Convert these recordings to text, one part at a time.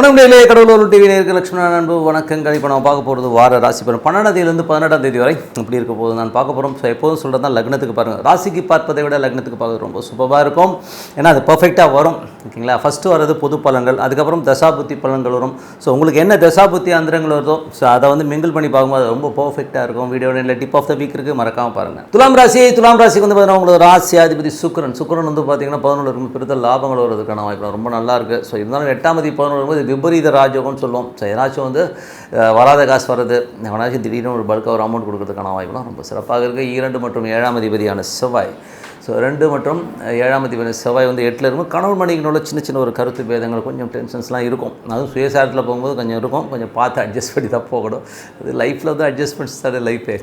வணக்கம் டெய்லியே கடவுளூர் டிவி நேருக்கு லட்சுமண அன்பு வணக்கங்கள். இப்போ நம்ம பார்க்க போகிறது வார ராசி பலன். பன்னெண்டாம் தேதியிலேருந்து பதினெட்டாம் தேதி வரை இப்படி இருக்க போகுது. நான் பார்க்க போகிறோம் ஸோ எப்போதும் சொல்கிறது தான் லக்னத்துக்கு பாருங்கள் ராசிக்கு பார்ப்பதை விட லக்னத்துக்கு பார்க்கறது ரொம்ப சூப்பராக இருக்கும். ஏன்னா அது பர்ஃபெக்டாக வரும். ஓகேங்களா? ஃபஸ்ட்டு வர்றது பொது பலன்கள். அதுக்கப்புறம் தசாபுத்தி பலன்கள் வரும். ஸோ உங்களுக்கு என்ன தசாபுத்தி அந்தரங்கள் வருதோ ஸோ அதை வந்து மிங்கிள் பண்ணி பார்க்கும்போது அது ரொம்ப பர்ஃபெக்டாக இருக்கும். வீடியோட இல்லை டிப் ஆஃப் த வீக் இருக்குது மறக்காமல் பாருங்கள் துலாம் ராசி துலாம் ராசிக்கு வந்து பார்த்தீங்கன்னா உங்களுக்கு ராசி அதிபதி சுக்கரன். சுக்கரன் வந்து பார்த்தீங்கன்னா பதினொன்று இருக்கும் பெருத்த லாபங்கள் வருவதற்கான வாய்ப்பு ரொம்ப நல்லா இருக்குது ஸோ இருந்தாலும் எட்டாம் தேதி பதினொன்று விபரீத ராஜயோகம்னு சொல்லுவோம். ஸோ ஏதாச்சும் வந்து வராத காசு வர்றது எவனாச்சும் திடீர்னு ஒரு பல்காக ஒரு அமௌண்ட் கொடுக்கறதுக்கான வாய்ப்புலாம் ரொம்ப சிறப்பாக இருக்குது இரண்டு மற்றும் ஏழாம் அதிபதியான செவ்வாய். ஸோ ரெண்டு மற்றும் ஏழாம் தேதி செவ்வாய் வந்து எட்டில் இருக்கும். கணவன் உள்ள சின்ன சின்ன ஒரு கருத்து பேதங்கள் கொஞ்சம் டென்ஷன்ஸ்லாம் இருக்கும். அதுவும் சுயசாரத்தில் போகும்போது கொஞ்சம் இருக்கும். கொஞ்சம் பார்த்து அட்ஜஸ்ட் பண்ணி தான் போகணும். அது லைஃப்பில் தான் அட்ஜஸ்ட்மெண்ட்ஸ் தான் லைஃபே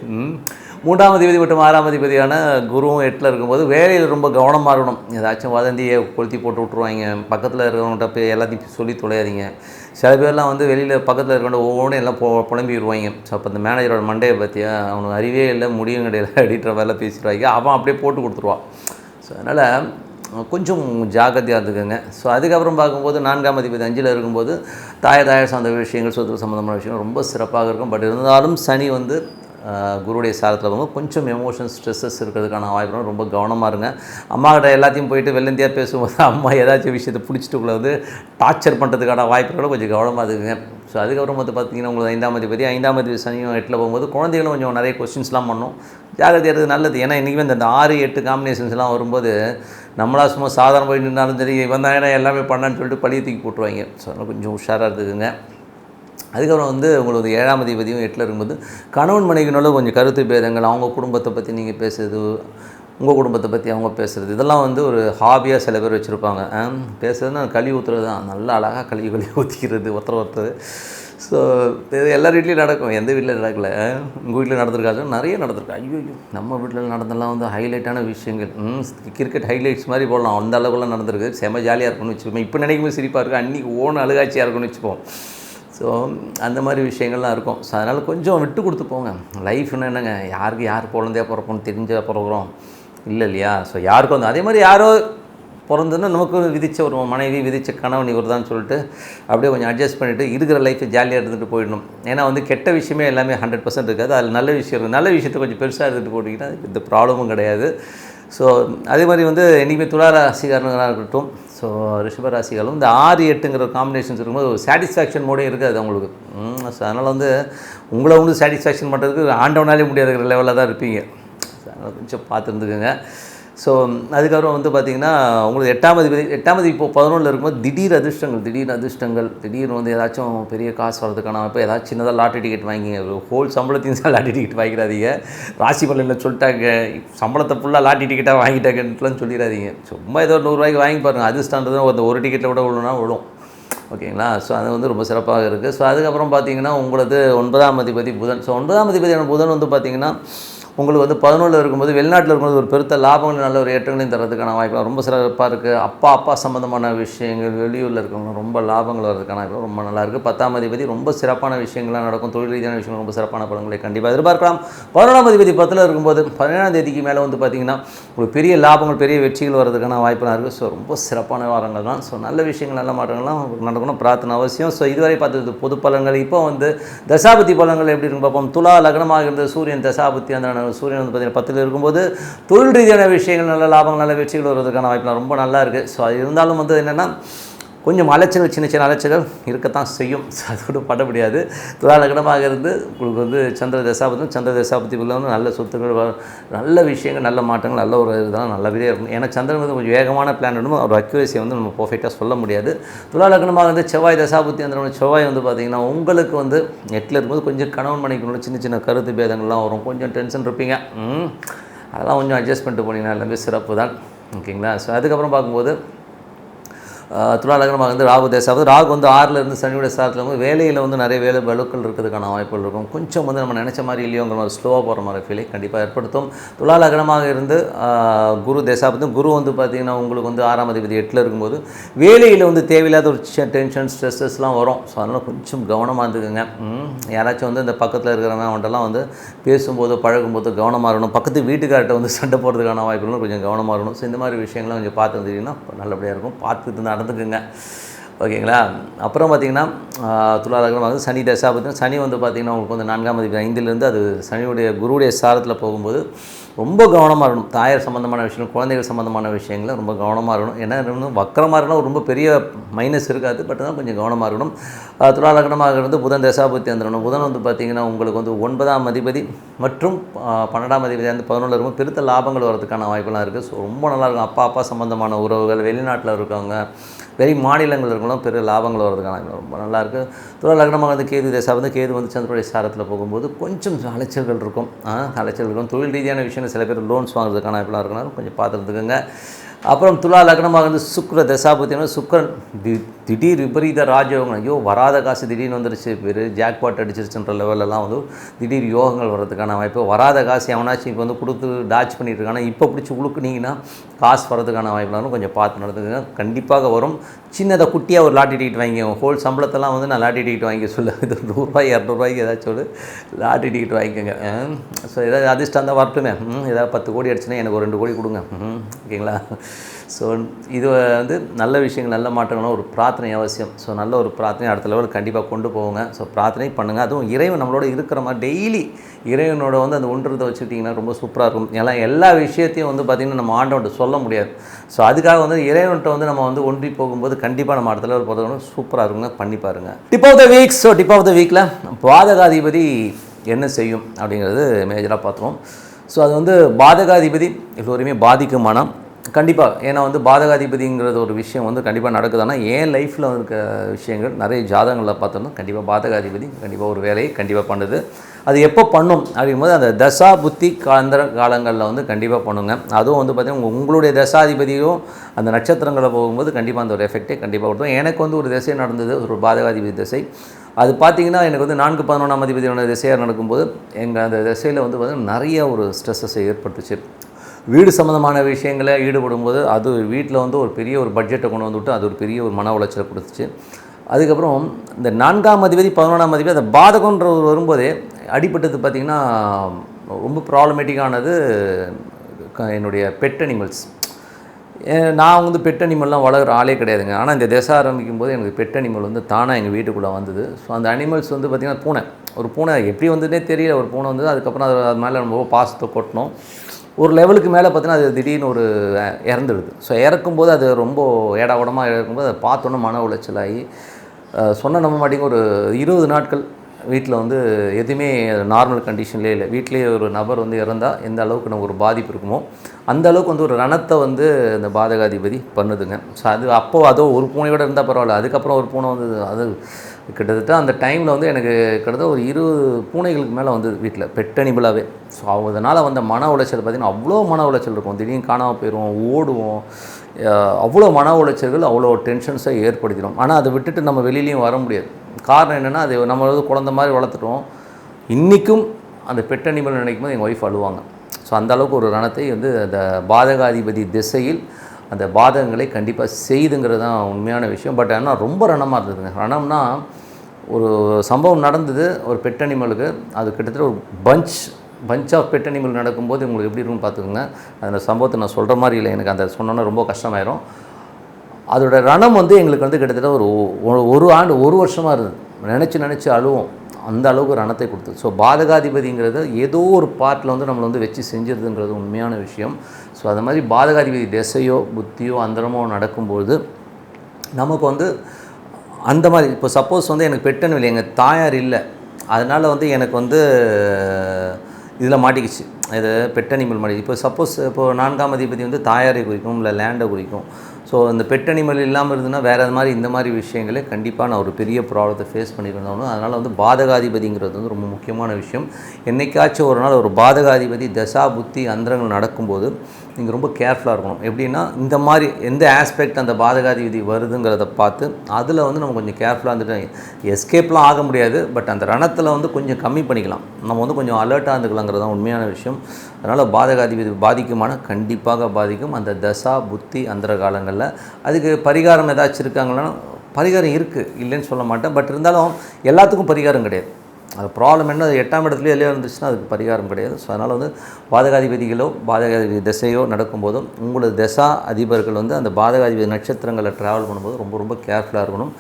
மூன்றாம் அதிபதி மற்றும் ஆறாம் அதிபதியான குருவும் எட்டில் இருக்கும்போது வேலையில் ரொம்ப கவனமாக இருக்கணும். ஏதாச்சும் வதந்தியை கொளுத்தி போட்டு விட்ருவாங்க பக்கத்தில் இருக்கிறவங்கள்ட்ட போய் எல்லாத்தையும் சொல்லி தொலையாதீங்க. சில பேர்லாம் வந்து வெளியில் பக்கத்தில் இருக்கிற ஒவ்வொன்றும் எல்லாம் பொ புலம்பிடுவாங்க ஸோ அப்போ அந்த மேனேஜரோட மண்டையை பற்றியா அவனுக்கு அறிவே இல்லை முடியும் கிடையாது அப்படின்ற வேலை பேசிடுவாங்க அவன் அப்படியே போட்டு கொடுத்துருவான். ஸோ அதனால் கொஞ்சம் ஜாக்கிரதையாக இருந்துக்கோங்க. ஸோ அதுக்கப்புறம் பார்க்கும்போது நான்காம் அதிபதி அஞ்சில் இருக்கும்போது தாய தாய சார்ந்த விஷயங்கள் சொத்து சம்மந்தமான விஷயங்கள் ரொம்ப சிறப்பாக இருக்கும். பட் இருந்தாலும் சனி வந்து குருடைய சாரத்தில் வந்து கொஞ்சம் எமோஷன் ஸ்ட்ரெஸ்ஸஸ் இருக்கிறதுக்கான வாய்ப்பு ரொம்ப கவனமாக இருங்க. அம்மாக்கிட்ட எல்லாத்தையும் போயிட்டு வெள்ளந்தியாக பேசும்போது அம்மா ஏதாச்சும் விஷயத்தை பிடிச்சிட்டுக்குள்ள வந்து டார்ச்சர் பண்ணுறதுக்கான வாய்ப்புகளும் கொஞ்சம் கவனமாக இருக்குங்க ஸோ அதுக்கப்புறம் வந்து பார்த்தீங்கன்னா உங்களுக்கு ஐந்தாம் அதிபதி ஐந்தாம் அதிபதி சனியும் எட்டில் போகும்போது குழந்தைகளும் கொஞ்சம் நிறைய கொஸ்டின்ஸ்லாம் பண்ணும். ஜாகிரதை இருக்கிறது நல்லது. ஏன்னா இன்றைக்குமே இந்த ஆறு எட்டு காம்பினேஷன்ஸ்லாம் வரும்போது நம்மளா சும்மா சாதாரண போய் நின்னாலும் சரி இவன் தான் ஏன்னா எல்லாமே பண்ணான்னு சொல்லிட்டு பழிய தூக்கி போட்டுருவாங்க. ஸோ அதனால் கொஞ்சம் உஷாராக இருந்துக்குங்க. அதுக்கப்புறம் வந்து உங்களுக்கு ஏழாம் அதிபதியும் எட்டில் இருக்கும்போது கணவன் மனைவினால கொஞ்சம் கருத்து பேதங்கள் அவங்க குடும்பத்தை பற்றி நீங்கள் பேசுறது உங்கள் குடும்பத்தை பற்றி அவங்க பேசுகிறது இதெல்லாம் வந்து ஒரு ஹாபியாக சில பேர் வச்சுருப்பாங்க. பேசுறதுன்னா கழுவி ஊற்றுறது தான் நல்லா அழகாக கழுவி கழுவி ஊற்றிக்கிறது ஒருத்தர் ஒருத்தர். ஸோ இது எல்லார் வீட்லேயும் நடக்கும். எந்த வீட்டில் நடக்கல? உங்கள் வீட்டில் நடந்திருக்காது. நிறைய நடந்திருக்கு. ஐயோ நம்ம வீட்டில் நடந்தெல்லாம் வந்து ஹைலைட்டான விஷயங்கள். கிரிக்கெட் ஹைலைட்ஸ் மாதிரி போடலாம். அந்த அளவுக்குலாம் நடந்திருக்கு. செம ஜாலியாக இருக்கும்னு வச்சுப்போம் இப்போ நினைக்கும் போது சிரிப்பாக இருக்குது அன்றைக்கி ஓன அழுகாட்சியாக இருக்கும்னு வச்சுப்போம். ஸோ அந்த மாதிரி விஷயங்கள்லாம் இருக்கும். ஸோ அதனால் கொஞ்சம் விட்டு கொடுத்து போங்க. லைஃப்னு என்னங்க? யாருக்கு யார் குழந்தையா பிறப்போம்னு தெரிஞ்ச பிறகுறோம். இல்லை இல்லையா? ஸோ யாருக்கும் வந்து அதே மாதிரி யாரோ பிறந்ததுன்னா நமக்கு விதித்த ஒரு மனைவி விதித்த கணவன் இவர் தான் சொல்லிட்டு அப்படியே கொஞ்சம் அட்ஜஸ்ட் பண்ணிவிட்டு இருக்கிற லைஃப்பை ஜாலியாக இருந்துட்டு போயிடணும். ஏன்னா வந்து கெட்ட விஷயமே எல்லாமே ஹண்ட்ரட் பர்சன்ட் இருக்காது. அதில் நல்ல விஷயம் இருக்குது நல்ல விஷயத்தை கொஞ்சம் பெருசாக எடுத்துகிட்டு போட்டிங்கன்னா இந்த ப்ராப்ளமும் கிடையாது. ஸோ அதே மாதிரி வந்து என்றைக்குமே துலா ராசிக்காரங்களாக இருக்கட்டும் ஸோ ரிஷப ராசிகளும் இந்த ஆறு எட்டுங்கிற காம்பினேஷன்ஸ் இருக்கும்போது ஒரு சாட்டிஸ்ஃபேக்ஷன் மோடே இருக்காது அவங்களுக்கு. ஸோ அதனால் வந்து உங்களை வந்து சாட்டிஸ்ஃபேக்ஷன் பண்ணுறதுக்கு ஆண்டவனாலே முடியாதுங்கிற லெவலில் தான் இருப்பீங்க. அதனால் கொஞ்சம் பார்த்துருந்துக்குங்க ஸோ அதுக்கப்புறம் வந்து பார்த்திங்கன்னா உங்களுக்கு எட்டாம் அதிபதி எட்டாம் அதிபதி இப்போ பதினொன்றில் இருக்கும்போது திடீர் அதிர்ஷ்டங்கள் திடீர் அதிர்ஷ்டங்கள் திடீர்னு வந்து ஏதாச்சும் பெரிய காசு வரதுக்கான இப்போ ஏதாச்சும் சின்னதாக லாட்டரி டிக்கெட் வாங்கிங்க. ஒரு ஹோல் சம்பளத்தையும் தான் லாட்டரி டிக்கெட் வாங்கிடாதீங்க. ராசி பலனில் சொல்லிட்டாங்க. சம்பளத்தை ஃபுல்லாக லாட்டரி டிக்கெட்டாக வாங்கிட்டாங்கன்ட்டுலாம் சொல்லிடாதீங்க. சும்மா ஏதோ நூறுரூவாய்க்கு வாங்கி பாருங்கள் அதிர்ஷ்டன்றது அந்த ஒரு டிக்கெட்டில் கூட விழுனா விழும். ஓகேங்களா? ஸோ அது வந்து ரொம்ப சிறப்பாக இருக்குது ஸோ அதுக்கப்புறம் பார்த்தீங்கன்னா உங்களது ஒன்பதாம் அதிபதி புதன். ஸோ ஒன்பதாம் அதிபதியான புதன் வந்து பார்த்திங்கன்னா உங்களுக்கு வந்து பதினொன்றில் இருக்கும்போது வெளிநாட்டில் இருக்கும்போது ஒரு பெருத்த லாபங்கள் நல்ல ஒரு ஏற்றங்களையும் தரதுக்கான வாய்ப்பு ரொம்ப சிறப்பாக இருக்குது அப்பா அப்பா சம்மந்தமான விஷயங்கள் வெளியூரில் இருக்கவங்க ரொம்ப லாபங்கள் வர்றதுக்கான வாய்ப்பு ரொம்ப நல்லா இருக்குது பத்தாம் அதிபதி ரொம்ப சிறப்பான விஷயங்கள்லாம் நடக்கும். தொழில் ரீதியான விஷயங்கள் ரொம்ப சிறப்பான பலன்களை கண்டிப்பாக எதிர்பார்க்கலாம். பதினொன்றாம் அதிபதி பத்தில் இருக்கும்போது பதினேழாம் தேதிக்கு மேலே வந்து பார்த்திங்கன்னா ஒரு பெரிய லாபங்கள் பெரிய வெற்றிகள் வர்றதுக்கான வாய்ப்புலாம் இருக்குது ஸோ ரொம்ப சிறப்பான வாரங்கள் தான் ஸோ நல்ல விஷயங்கள் நல்ல மாற்றங்கள்லாம் நடக்கணும். பிரார்த்தனை அவசியம். ஸோ இதுவரை பார்த்தது பொது பலன்கள். இப்போ வந்து தசாபதி பலன்கள் எப்படி இருக்கும் பார்ப்போம். துலா லக்னமாக இருந்த சூரியன் தசாபதி அந்த சூரியன் வந்து பார்த்தீங்கன்னா பத்தில் இருக்கும்போது தொழில் ரீதியான விஷயங்கள் நல்ல லாபங்கள் நல்ல வெற்றிகள் வருவதற்கான வாய்ப்புலாம் ரொம்ப நல்லா இருக்குது ஸோ அது இருந்தாலும் வந்து என்னென்னா கொஞ்சம் அலைச்சல்கள் சின்ன சின்ன அலைச்சல்கள் இருக்கத்தான் செய்யும். அதோடு பட முடியாது. துலாலகனமாக இருந்து உங்களுக்கு வந்து சந்திர தசாபதம் சந்திர தசாபதிக்குள்ளே வந்து நல்ல சொத்துக்கள் நல்ல விஷயங்கள் நல்ல மாற்றங்கள் நல்ல ஒரு இதெல்லாம் நல்லபடியாக இருக்கும். ஏன்னா சந்திரன் வந்து கொஞ்சம் வேகமான பிளான் வேணும் ஒரு அக்யூரேசியை வந்து நம்ம பர்ஃபெக்டாக சொல்ல முடியாது. துலாலகனமாக வந்து செவ்வாய் தசாபுத்தி அந்த செவ்வாய் வந்து பார்த்திங்கன்னா உங்களுக்கு வந்து நெட்டில் இருக்கும்போது கொஞ்சம் கணவன் மணிக்குள்ள சின்ன சின்ன கருத்து பேதங்கள்லாம் வரும். கொஞ்சம் டென்ஷன் இருப்பீங்க. அதெல்லாம் கொஞ்சம் அட்ஜஸ்ட் பண்ணிட்டு போனீங்கன்னா எல்லாமே சிறப்பு தான் ஓகேங்களா? ஸோ அதுக்கப்புறம் பார்க்கும்போது துளாலகனமாக வந்து ராகு தேசாவது ராகு வந்து ஆறில் இருந்து சனியோட சாரத்தில் வந்து வேலையில் வந்து நிறைய வேலை வலுக்கள் இருக்கிறதுக்கான வாய்ப்புகள் இருக்கும். கொஞ்சம் வந்து நம்ம நினச்ச மாதிரி இல்லையோங்கிற மாதிரி ஸ்லோவாக போகிற மாதிரி ஃபீலை கண்டிப்பாக ஏற்படுத்தும். துளாலகனமாக இருந்து குரு தேசாபத்தும் குரு வந்து பார்த்திங்கன்னா உங்களுக்கு வந்து ஆறாம் அதிபதி எட்டில் இருக்கும்போது வேலையில் வந்து தேவையில்லாத ஒரு டென்ஷன் ஸ்ட்ரெஸ்ஸஸ்லாம் வரும். ஸோ அதனால் கொஞ்சம் கவனமாக இருந்துக்குங்க. யாராச்சும் வந்து இந்த பக்கத்தில் இருக்கிறவங்க அவன்கிட்டலாம் வந்து பேசும்போது பழகும்போது கவனமாக இருக்கணும். பக்கத்து வீட்டுக்கார்ட்ட வந்து சண்டை போடுறதுக்கான வாய்ப்புகளும் கொஞ்சம் கவனமாக இருக்கணும். ஸோ இந்த மாதிரி விஷயங்கள்லாம் கொஞ்சம் பார்த்து வந்துட்டிங்கன்னா நல்லபடியாக இருக்கும். பார்த்துட்டு நடந்துக்குங்க. ஓகேங்களா? அப்புறம் பார்த்தீங்கன்னா துலா வந்து சனி தசா பார்த்திங்கன்னா சனி வந்து பார்த்திங்கன்னா உங்களுக்கு வந்து நான்காம் அதிபதி ஐந்துலேருந்து அது சனியுடைய குருவுடைய சாரத்தில் போகும்போது ரொம்ப கவனமாக இருக்கணும். தாயார் சம்மந்தமான விஷயங்கள் குழந்தைகள் சம்மந்தமான விஷயங்கள ரொம்ப கவனமாக இருக்கணும். என்ன இருக்கணும் வக்கரமாக இருக்கணும் ரொம்ப பெரிய மைனஸ் இருக்காது. பட் தான் கொஞ்சம் கவனமாக இருக்கணும். ஆஹ் இருந்து புதன் தசாபுத்தி வந்துடணும். புதன் வந்து பார்த்திங்கன்னா உங்களுக்கு வந்து ஒன்பதாம் அதிபதி மற்றும் பன்னெண்டாம் அதிபதி வந்து பதினொன்று இருக்கும். பெருத்த லாபங்கள் வரதுக்கான வாய்ப்பெல்லாம் இருக்குது ஸோ ரொம்ப நல்லாயிருக்கும் அப்பா அப்பா சம்மந்தமான உறவுகள் வெளிநாட்டில் இருக்கவங்க வெளி மாநிலங்கள் இருக்கலாம் பெரிய லாபங்கள் வரதுக்கான ரொம்ப நல்லாயிருக்கு துலா லக்னமாக வந்து கேது தேசா வந்து கேது வந்து சந்திரனுடைய சாரத்தில் போகும்போது கொஞ்சம் அலைச்சல்கள் இருக்கும். அலைச்சல் இருக்கும். தொழில் ரீதியான விஷயம் விஷயங்கள் சில பேர் லோன்ஸ் வாங்குறதுக்கான இப்பெல்லாம் இருக்கனால கொஞ்சம் பார்த்துருந்துக்குங்க அப்புறம் துலா லக்னமாக வந்து சுக்ர தசாபத்தினா சுக்கரன் திடீர் விபரீத ராஜயோகம். ஐயோ வராத காசு திடீர்னு வந்துருச்சு. பேர் ஜாக்பாட் அடிச்சிருச்சுன்ற லெவலெல்லாம் வந்து திடீர் யோகங்கள் வர்றதுக்கான வாய்ப்பு. வராத காசு எவனாச்சும் இப்போ வந்து கொடுத்து டாச் பண்ணிட்டு இருக்கானா இப்போ பிடிச்சி உழுக்குனீங்கன்னா காசு வர்றதுக்கான வாய்ப்புலாம் கொஞ்சம் பார்த்து நடந்துக்குங்க. கண்டிப்பாக வரும். சின்னதாக குட்டியாக ஒரு லாட்டி டிக்கெட் வாங்கி ஹோல் சம்பளத்தெல்லாம் வந்து நான் லாட்டி டிக்கெட் வாங்கி சொல்ல. இது நூறுரூவாய் இரநூறுவாய்க்கு ஏதாச்சும் ஒரு லாட்டி டிக்கெட் வாங்கிக்கோங்க. ஸோ ஏதாவது அதிர்ஷ்டம் தான் வரட்டுமே. ம், ஏதாவது பத்து கோடி அடிச்சுன்னா எனக்கு ஒரு ரெண்டு கோடி கொடுங்க. ஓகேங்களா? ஸோ இது வந்து நல்ல விஷயங்கள் நல்ல மாற்றங்களும் ஒரு பிரார்த்தனை அவசியம். ஸோ நல்ல ஒரு பிரார்த்தனை அடுத்த லெவலுக்கு கண்டிப்பாக கொண்டு போவோங்க. ஸோ பிரார்த்தனை பண்ணுங்கள் அதுவும் இறைவன் நம்மளோட இருக்கிற மாதிரி டெய்லி இறைவனோட வந்து அந்த ஒன்றத்தை வச்சுக்கிட்டிங்கன்னா ரொம்ப சூப்பராக இருக்கும். ஏன்னா எல்லா விஷயத்தையும் வந்து பார்த்திங்கன்னா நம்ம ஆண்டவன்ட்டு சொல்ல முடியாது. ஸோ அதுக்காக வந்து இறைவன்ட்ட வந்து நம்ம வந்து ஒன்றி போகும்போது கண்டிப்பாக நம்ம அடுத்த லெவல் போகிறோம் சூப்பராக இருக்குங்க. பண்ணி பாருங்கள் tip of the week so tip of the வீக்கில் பாதகாதிபதி என்ன செய்யும் அப்படிங்கிறது மேஜராக பார்த்துருவோம். ஸோ அது வந்து பாதகாதிபதி எல்லோருமே பாதிக்குமானா கண்டிப்பாக ஏன்னா வந்து பாதகாதிபதிங்கிறது ஒரு விஷயம் வந்து கண்டிப்பாக நடக்குதுன்னா ஏன் லைஃப்பில் இருக்க விஷயங்கள் நிறைய ஜாதகங்களில் பார்த்தோம்னா கண்டிப்பாக பாதகாதிபதி கண்டிப்பாக ஒரு வேலையை கண்டிப்பாக பண்ணுது. அது எப்போ பண்ணும்? அப்படிங்கும்போது அந்த தசா புத்தி காந்திர காலங்களில் வந்து கண்டிப்பாக பண்ணுங்க. அதுவும் வந்து பார்த்திங்கன்னா உங்களுடைய தசாதிபதியும் அந்த நட்சத்திரங்களை போகும்போது கண்டிப்பாக அந்த ஒரு எஃபெக்டே கண்டிப்பாக கொடுத்தோம் எனக்கு வந்து ஒரு திசை நடந்தது ஒரு பாதகாதிபதி திசை. அது பார்த்தீங்கன்னா எனக்கு வந்து நான்கு பதினொன்றாம் அதிபதியோட திசையாக நடக்கும்போது எங்கள் அந்த திசையில் வந்து பார்த்திங்கன்னா நிறைய ஒரு ஸ்ட்ரெஸ்ஸஸை ஏற்படுத்துச்சு வீடு சம்மந்தமான விஷயங்களை ஈடுபடும் போது அது வீட்டில் வந்து ஒரு பெரிய ஒரு பட்ஜெட்டை கொண்டு வந்துவிட்டு அது ஒரு பெரிய ஒரு மன உளைச்சலை கொடுத்துச்சு. அதுக்கப்புறம் இந்த நான்காம் அதிபதி பதினொன்றாம் அதிபதி அந்த பாதகன்ற ஒரு வரும்போதே அடிப்பட்டது பார்த்திங்கன்னா ரொம்ப ப்ராப்ளமேட்டிக்கானது க- என்னுடைய பெட் அனிமல்ஸ் நான் வந்து பெட் அனிமல்லாம் வளர்கிற ஆளே கிடையாதுங்க. ஆனால் இந்த திசை ஆரம்பிக்கும் போது எனக்கு பெட் அனிமல் வந்து தானாக எங்கள் வீட்டுக்குள்ளே வந்தது. ஸோ அந்த அனிமல்ஸ் வந்து பார்த்திங்கன்னா பூனை. ஒரு பூனை எப்படி வந்ததுனே தெரியல. ஒரு பூனை வந்து அதுக்கப்புறம் அது அது மேலே ரொம்ப பாசத்தை கொட்டணும் ஒரு லெவலுக்கு மேலே பார்த்தீங்கன்னா அது திடீர்னு ஒரு இறந்துடுது. ஸோ இறக்கும்போது அது ரொம்ப ஏடா உடமாக இறக்கும்போது அதை பார்த்தோன்னே மன உளைச்சலாகி சொன்ன நம்ப மாட்டேங்க ஒரு இருபது நாட்கள் வீட்டில் வந்து எதுவுமே நார்மல் கண்டிஷன்லேயே இல்லை. வீட்டிலேயே ஒரு நபர் வந்து இறந்தால் எந்த அளவுக்கு நமக்கு ஒரு பாதிப்பு இருக்குமோ அந்த அளவுக்கு வந்து ஒரு ரணத்தை வந்து இந்த பாதகாதிபதி பண்ணுதுங்க. ஸோ அது அப்போது அதோ ஒரு பூனையோட இருந்தால் பரவாயில்ல. அதுக்கப்புறம் ஒரு பூனை வந்து அது கிட்டத்தட்ட அந்த டைமில் வந்து எனக்கு கிட்டத்தட்ட ஒரு இருபது பூனைகளுக்கு மேலே வந்து வீட்டில். பெட்டனிபிளாகவே ஸோ அதனால் வந்த மன உளைச்சல் பார்த்திங்கன்னா அவ்வளோ மன உளைச்சல் இருக்கும். திடீர்னு காணாமல் போயிடுவோம் ஓடுவோம். அவ்வளோ மன உளைச்சல்கள் அவ்வளோ டென்ஷன்ஸை ஏற்படுத்திடும். ஆனால் அதை விட்டுட்டு நம்ம வெளியிலையும் வர முடியாது. காரணம் என்னென்னா அது நம்ம வந்து குழந்த மாதிரி வளர்த்துட்டோம். இன்றைக்கும் அந்த பெட் அனிமல் நினைக்கும் போது எங்கள் ஒய்ஃப் அழுவாங்க ஸோ அந்தளவுக்கு ஒரு ரணத்தை வந்து அந்த பாதகாதிபதி திசையில் அந்த பாதகங்களை கண்டிப்பாக செய்துங்கிறது தான் உண்மையான விஷயம். பட் ஆனால் ரொம்ப ரணமாக இருந்ததுங்க. ரணம்னா ஒரு சம்பவம் நடந்தது. ஒரு பெட் அனிமலுக்கு அது கிட்டத்தட்ட ஒரு punch punch of pet animal நடக்கும்போது உங்களுக்கு எப்படி இருக்குன்னு பார்த்துக்கோங்க. அந்த சம்பவத்தை நான் சொல்கிற மாதிரி இல்லை. எனக்கு அந்த சொன்னோன்னா ரொம்ப கஷ்டமாயிரும். அதோட ரணம் வந்து எங்களுக்கு வந்து கிட்டத்தட்ட ஒரு ஒ- ஒரு ஆண்டு ஒரு வருஷமாக இருந்தது. நினச்சி நினச்சி அழுவோம். அந்த அளவுக்கு ரணத்தை கொடுத்தது. ஸோ பாதகாதிபதிங்கிறது ஏதோ ஒரு பார்ட்டில் வந்து நம்மளை வந்து வச்சு செஞ்சிருதுங்கிறது உண்மையான விஷயம். ஸோ அது மாதிரி பாதகாதிபதி திசையோ புத்தியோ அந்தரமோ நடக்கும்போது நமக்கு வந்து அந்த மாதிரி இப்போ சப்போஸ் வந்து எனக்கு பெட்டன்னு இல்லை எங்கள் தாயார் இல்லை. அதனால் வந்து எனக்கு வந்து இதில் மாட்டிக்கிச்சு. இது பெட் அனிமல் இப்போ சப்போஸ் இப்போ நான்காம் அதிபதி வந்து தாயாரை குறிக்கும் இல்லை லேண்டை குறிக்கும். ஸோ அந்த பெட் அனிமல் இல்லாமல் இருந்ததுன்னா வேறு மாதிரி இந்த மாதிரி விஷயங்களே கண்டிப்பாக நான் ஒரு பெரிய ப்ராப்ளத்தை ஃபேஸ் பண்ணியிருந்தோம் அதனால் வந்து பாதகாதிபதிங்கிறது வந்து ரொம்ப முக்கியமான விஷயம். என்றைக்காச்சும் ஒரு நாள் ஒரு பாதகாதிபதி தசா புத்தி அந்தரங்கள் நடக்கும்போது நீங்கள் ரொம்ப கேர்ஃபுல்லாக இருக்கணும். எப்படின்னா இந்த மாதிரி எந்த ஆஸ்பெக்ட் அந்த பாதகாதிபதி வருதுங்கிறத பார்த்து அதில் வந்து நம்ம கொஞ்சம் கேர்ஃபுல்லாக இருந்துட்டு எஸ்கேப்லாம் ஆக முடியாது. பட் அந்த ரணத்தில் வந்து கொஞ்சம் கம்மி பண்ணிக்கலாம். நம்ம வந்து கொஞ்சம் அலர்ட்டாக இருந்துக்கலாங்கிறது தான் உண்மையான விஷயம். அதனால் பாதகாதிபதி பாதிக்குமான கண்டிப்பாக பாதிக்கும். அந்த தசா புத்தி அந்தர காலங்களில் அதுக்கு பரிகாரம் ஏதாச்சும் இருக்காங்கன்னா பரிகாரம் இருக்குது இல்லைன்னு சொல்ல மாட்டேன். பட் இருந்தாலும் எல்லாத்துக்கும் பரிகாரம் கிடையாது. அது ப்ராப்ளம் என்ன? அது எட்டாம் இடத்துலயே எல்லாம் இருந்துச்சுன்னா அதுக்கு பரிகாரம் கிடையாது. ஸோ அதனால் வந்து பாதகாதிபதிகளோ பாதகாதிபதி திசையோ நடக்கும்போதும் உங்களோட திசா அதிபர்கள் வந்து அந்த பாதகாதிபதி நட்சத்திரங்களை ட்ராவல் பண்ணும்போது ரொம்ப ரொம்ப கேர்ஃபுல்லாக இருக்கணும்.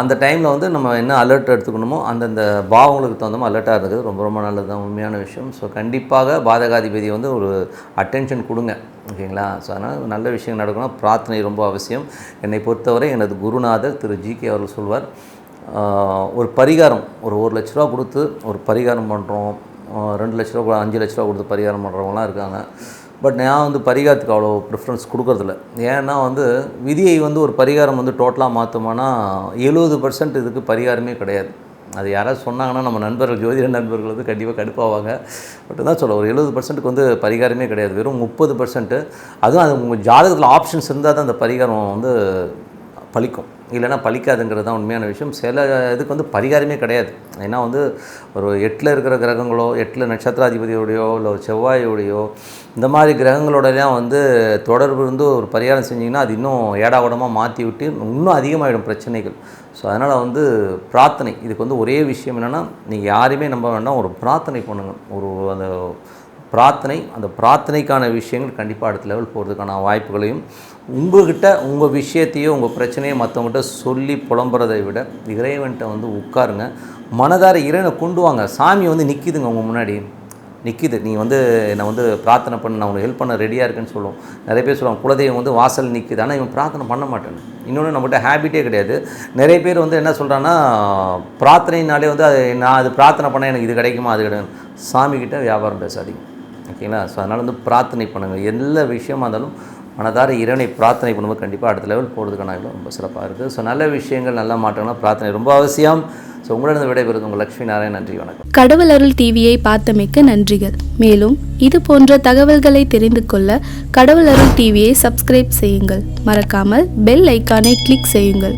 அந்த டைமில் வந்து நம்ம என்ன அலர்ட் எடுத்துக்கணுமோ அந்தந்த பாவங்களுக்கு தகுந்த மாதிரி அலர்ட்டாக இருக்குது ரொம்ப ரொம்ப நல்லது தான் உண்மையான விஷயம். ஸோ கண்டிப்பாக பாதகாதிபதி வந்து ஒரு அட்டென்ஷன் கொடுங்க. ஓகேங்களா? ஸோ அதனால் நல்ல விஷயம் நடக்கணும். பிரார்த்தனை ரொம்ப அவசியம். என்னை பொறுத்தவரை எனது குருநாதர் திரு ஜி கே அவர்கள் சொல்வார் ஒரு பரிகாரம் ஒரு ஒரு லட்ச ரூபா கொடுத்து ஒரு பரிகாரம் பண்ணுறோம் ரெண்டு லட்ச ரூபா அஞ்சு லட்ச ரூபா கொடுத்து பரிகாரம் பண்ணுறவங்களாம் இருக்காங்க. பட் நான் வந்து பரிகாரத்துக்கு அவ்வளோ ப்ரிஃபரன்ஸ் கொடுக்குறதில்ல. ஏன்னா வந்து விதியை வந்து ஒரு பரிகாரம் வந்து டோட்டலாக மாற்றுமானா எழுபது பர்சன்ட் இதுக்கு பரிகாரமே கிடையாது. அது யாராவது சொன்னாங்கன்னா நம்ம நண்பர்கள் ஜோதிட நண்பர்கள் வந்து கண்டிப்பாக கடுப்பாவாங்க. பட் தான் சொல்ல ஒரு எழுபது பர்சன்ட்டுக்கு வந்து பரிகாரமே கிடையாது. வெறும் முப்பது பர்சன்ட்டு அதுவும் அது உங்கள் ஜாதகத்தில் ஆப்ஷன்ஸ் இருந்தால் தான் அந்த பரிகாரம் வந்து பழிக்கும். இல்லைன்னா பலிக்காதுங்கிறது தான் உண்மையான விஷயம். சில இதுக்கு வந்து பரிகாரமே கிடையாது. ஏன்னா வந்து ஒரு எட்டில் இருக்கிற கிரகங்களோ எட்டில் நட்சத்திராதிபதியோடையோ இல்லை ஒரு செவ்வாயோடையோ இந்த மாதிரி கிரகங்களோடலாம் வந்து தொடர்பு இருந்து ஒரு பரிகாரம் செஞ்சிங்கன்னா அது இன்னும் ஏடாகூடமாக மாற்றி விட்டு இன்னும் அதிகமாகிடும் பிரச்சனைகள். ஸோ அதனால் வந்து பிரார்த்தனை. இதுக்கு வந்து ஒரே விஷயம் என்னென்னா நீங்கள் யாரையுமே நம்ப வேண்டாம். ஒரு பிரார்த்தனை பண்ணுங்கள் ஒரு அந்த பிரார்த்தனை அந்த பிரார்த்தனைக்கான விஷயங்கள் கண்டிப்பாக அடுத்த லெவல் போகிறதுக்கான வாய்ப்புகளையும் உங்கள்கிட்ட உங்கள் விஷயத்தையோ உங்கள் பிரச்சனையை மற்றவங்ககிட்ட சொல்லி புலம்புறதை விட இறைவன்கிட்ட வந்து உட்காருங்க. மனதார இறைவனை கொண்டு வாங்க. சாமி வந்து நிற்கிதுங்க உங்கள் முன்னாடி. நிற்கிது நீ வந்து என்னை வந்து பிரார்த்தனை பண்ண நான் உனக்கு ஹெல்ப் பண்ண ரெடியாக இருக்குன்னு சொல்லுவோம். நிறைய பேர் சொல்லுவாங்க குலதெய்வம் வந்து வாசல் நிற்கிது ஆனால் இவன் பிரார்த்தனை பண்ண மாட்டேன். இன்னொன்று நம்மகிட்ட ஹேபிட்டே கிடையாது. நிறைய பேர் வந்து என்ன சொல்கிறான்னா பிரார்த்தனைனாலே வந்து அது நான் அது பிரார்த்தனை பண்ண எனக்கு இது கிடைக்குமா அது கிடையாது சாமிக்கிட்ட வியாபாரம் பேசாதீங்க. ஓகேங்களா? ஸோ அதனால் வந்து பிரார்த்தனை பண்ணுங்கள் எல்லா விஷயமா இருந்தாலும் மனதார இறைவனை பிரார்த்தனை பண்ணும்போது கண்டிப்பாக அடுத்த லெவல் போகிறதுக்கான ரொம்ப சிறப்பாக இருக்குது ஸோ நல்ல விஷயங்கள் நல்ல மாற்றங்கள்லாம் பிரார்த்தனை ரொம்ப அவசியம். ஸோ உங்களிடம் விடைபெறுது உங்கள் லக்ஷ்மி நாராயண் நன்றி வணக்கம். கடவுள் அருள் டிவியை பார்த்தமைக்கு நன்றிகள். மேலும் இது போன்ற தகவல்களை தெரிந்து கொள்ள கடவுள் அருள் டிவியை சப்ஸ்கிரைப் செய்யுங்கள். மறக்காமல் பெல் ஐக்கானை கிளிக் செய்யுங்கள்.